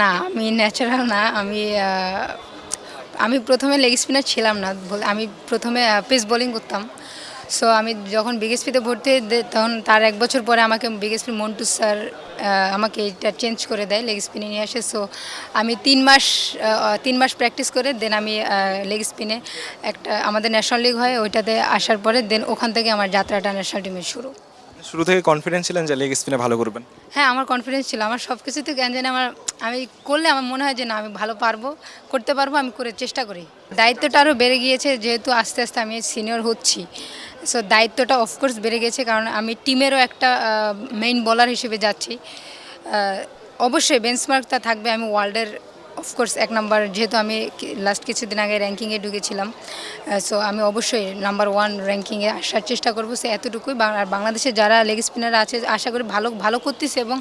না, আমি ন্যাচারাল না, আমি আমি প্রথমে লেগ স্পিনার ছিলাম না আমি প্রথমে পেস বোলিং করতাম। সো আমি যখন বিগেসপিতে ভর্তি তখন তার এক বছর পরে আমাকে বিগেসপি মন্টু স্যার আমাকে এটা চেঞ্জ করে দেয় লেগ স্পিনে নিয়ে আসে। সো আমি তিন মাস তিন মাস প্র্যাকটিস করে দেন আমি লেগ স্পিনে একটা আমাদের ন্যাশনাল লিগ হয়, ওইটাতে আসার পরে দেন ওখান থেকে আমার যাত্রাটা ন্যাশনাল টিমের শুরু। শুরু থেকে কনফিডেন্স ছিলেন যে লেগ স্পিনে ভালো করবেন? হ্যাঁ আমার কনফিডেন্স ছিল আমার সব কিছুতে জ্ঞান জানি আমার, আমি করলে আমার মনে হয় যে না, আমি ভালো পারব, করতে পারব, আমি করে, চেষ্টা করি। দায়িত্বটা আরও বেড়ে গিয়েছে, যেহেতু আস্তে আস্তে আমি সিনিয়র হচ্ছি। সো দায়িত্বটা অফকোর্স বেড়ে গেছে, কারণ আমি টিমেরও একটা মেইন বলার হিসেবে যাচ্ছি। অবশ্যই বেঞ্চমার্কটা থাকবে, আমি ওয়ার্ল্ডের অফকোর্স এক নাম্বার যেহেতু আমি লাস্ট কিছুদিন আগে র্যাঙ্কিংয়ে ঢুকেছিলাম সো আমি অবশ্যই নাম্বার ওয়ান র্যাঙ্কিংয়ে আসার চেষ্টা করব, সে এতটুকুই। আর বাংলাদেশে যারা লেগ স্পিনার আছে, আশা করি ভালো ভালো করতেছে এবং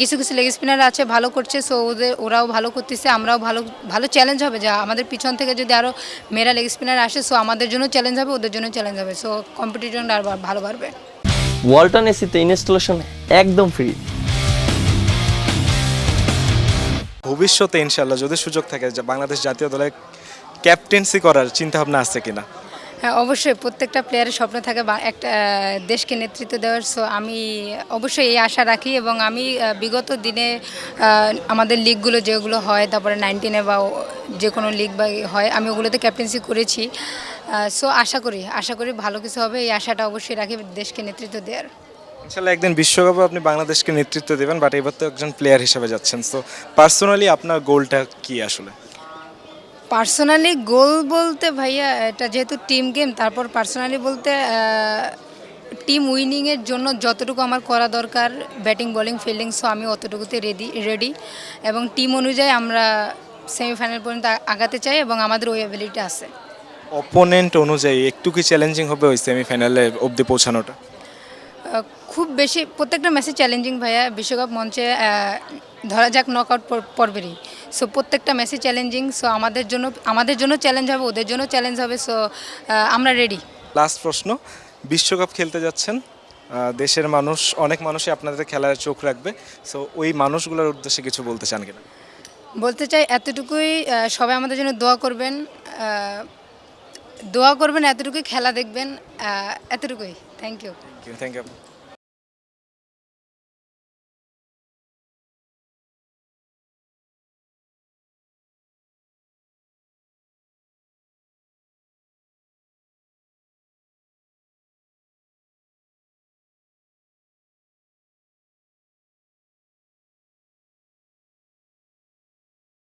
কিছু কিছু লেগ স্পিনার আছে ভালো করছে সো ওদের ওরাও ভালো করতেছে, আমরাও ভালো ভালো চ্যালেঞ্জ হবে। যা আমাদের পিছন থেকে যদি আরও মেয়েরা লেগ স্পিনার আসে সো আমাদের জন্য চ্যালেঞ্জ হবে, ওদের জন্য চ্যালেঞ্জ হবে। সো কম্পিটিশন আর ভালো বাড়বে। ওয়ালটন এসিতে ইনস্টলেশন একদম ফ্রি ভবিষ্যতে ইনশাল্লাহ যদি সুযোগ থাকে যে বাংলাদেশ জাতীয় দলে ক্যাপ্টেন্সি করার চিন্তা ভাবনা আছে কিনা? হ্যাঁ অবশ্যই প্রত্যেকটা প্লেয়ারের স্বপ্ন থাকে বা একটা দেশকে নেতৃত্ব দেওয়ার। সো আমি অবশ্যই এই আশা রাখি এবং আমি বিগত দিনে আমাদের লিগগুলো যেগুলো হয়, তারপরে নাইনটিনে বা যে কোনো লিগ বা হয়, আমি ওগুলোতে ক্যাপ্টেন্সি করেছি। সো আশা করি আশা করি ভালো কিছু হবে। এই আশাটা অবশ্যই রাখি দেশকে নেতৃত্ব দেওয়ার। ইনশাল্লাহ একদিন বিশ্বকাপে আপনি বাংলাদেশকে নেতৃত্ব দেবেন বাট এবার তো একজন প্লেয়ার হিসেবে যাচ্ছেন। তো পার্সোনালি আপনার গোলটা কি আসলে? পার্সোনালি গোল বলতে ভাইয়া এটা যেহেতু টিম গেম তারপর পার্সোনালি বলতে টিম উইনিংয়ের জন্য যতটুকু আমার করা দরকার ব্যাটিং বোলিং ফিল্ডিং সো আমি অতটুকুতে রেডি রেডি এবং টিম অনুযায়ী আমরা সেমিফাইনাল পর্যন্ত আগাতে চাই এবং আমাদের ওই অ্যাবিলিটি আছে। অপোনেন্ট অনুযায়ী একটু কি চ্যালেঞ্জিং হবে ওই সেমিফাইনালে অবধি পৌঁছানোটা? খুব বেশি প্রত্যেকটা ম্যাচে চ্যালেঞ্জিং ভাইয়া বিশ্বকাপ মঞ্চে ধরা যাক নক আউট পর্বেরই। সো প্রত্যেকটা ম্যাচে চ্যালেঞ্জিং সো আমাদের জন্য আমাদের জন্য চ্যালেঞ্জ হবে ওদের জন্য চ্যালেঞ্জ হবে সো আমরা রেডি লাস্ট প্রশ্ন বিশ্বকাপ খেলতে যাচ্ছেন দেশের মানুষ অনেক মানুষই আপনাদের খেলায় চোখ রাখবে সো ওই মানুষগুলোর উদ্দেশ্যে কিছু বলতে চান কিনা? বলতে চাই এতটুকুই সবাই আমাদের জন্য দোয়া করবেন দোয়া করবেন এতটুকুই খেলা দেখবেন এতটুকুই। Thank you thank you